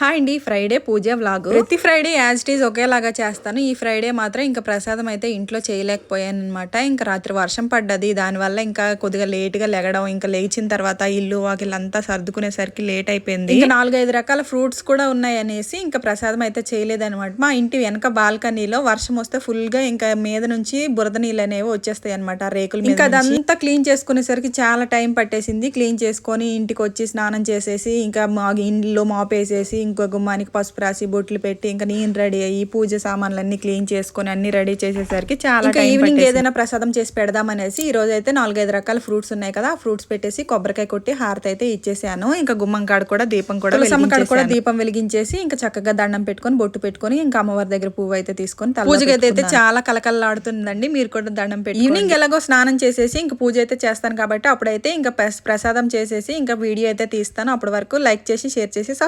Hi అండి Friday పూజ vlog ప్రతి Friday as it is ఒకేలాగా చేస్తాను. ఈ ఫ్రైడే మాత్రం ఇంకా ప్రసాదం అయితే ఇంట్లో చేయలేకపోయాను అనమాట ఇంకా రాత్రి వర్షం పడ్డది. దానివల్ల ఇంకా కొద్దిగా లేట్గా లెగడం ఇంకా లేచిన తర్వాత ఇల్లు వాకిలంతా సర్దుకునేసరికి లేట్ అయిపోయింది. ఇంకా నాలుగైదు రకాల ఫ్రూట్స్ కూడా ఉన్నాయి అనేసి ఇంకా ప్రసాదం అయితే చేయలేదన్నమాట. మా ఇంటి వెనక బాల్కనీలో వర్షం వస్తే ఫుల్గా ఇంకా మీద నుంచి బురద నీళ్ళు అనేవి వచ్చేస్తాయి అనమాట రేకుల ఇంకా అదంతా క్లీన్ చేసుకునేసరికి చాలా టైం పట్టేసింది. క్లీన్ చేసుకొని ఇంటికి వచ్చి స్నానం చేసేసి ఇంకా మా ఇంట్లో మాపేసేసి ఇంకో గుమ్మానికి పసుపు రాసి బొట్లు పెట్టి ఇంకా నేను రెడీ అయ్యి పూజ సామాన్లన్నీ క్లీన్ చేసుకొని అన్ని రెడీ చేసేసరికి చాలా ఈవినింగ్ ఏదైనా ప్రసాదం చేసి పెడదామనేసి ఈ రోజు అయితే నాలుగైదు రకాల ఫ్రూట్స్ ఉన్నాయి కదా ఆ ఫ్రూట్స్ పెట్టేసి కొబ్బరికాయ కొట్టి హారతి అయితే ఇచ్చేసాను. ఇంకా గుమ్మం కాడ కూడా దీపం కూడా కాడ కూడా దీపం వెలిగించేసి ఇంకా చక్కగా దండం పెట్టుకొని బొట్టు పెట్టుకొని ఇంకా అమ్మవారి దగ్గర పువ్వు అయితే తీసుకొని పూజ గది అయితే చాలా కలకలలాడుతుందండి మీరు కూడా దండం పెట్టి ఈవినింగ్ ఎలాగో స్నానం చేసేసి ఇంకా పూజ అయితే చేస్తాను కాబట్టి అప్పుడైతే ఇంకా ప్రసాదం చేసేసి ఇంకా వీడియో అయితే తీస్తాను. అప్పటి వరకు లైక్ చేసి షేర్ చేసి సబ్స్క్రైబ్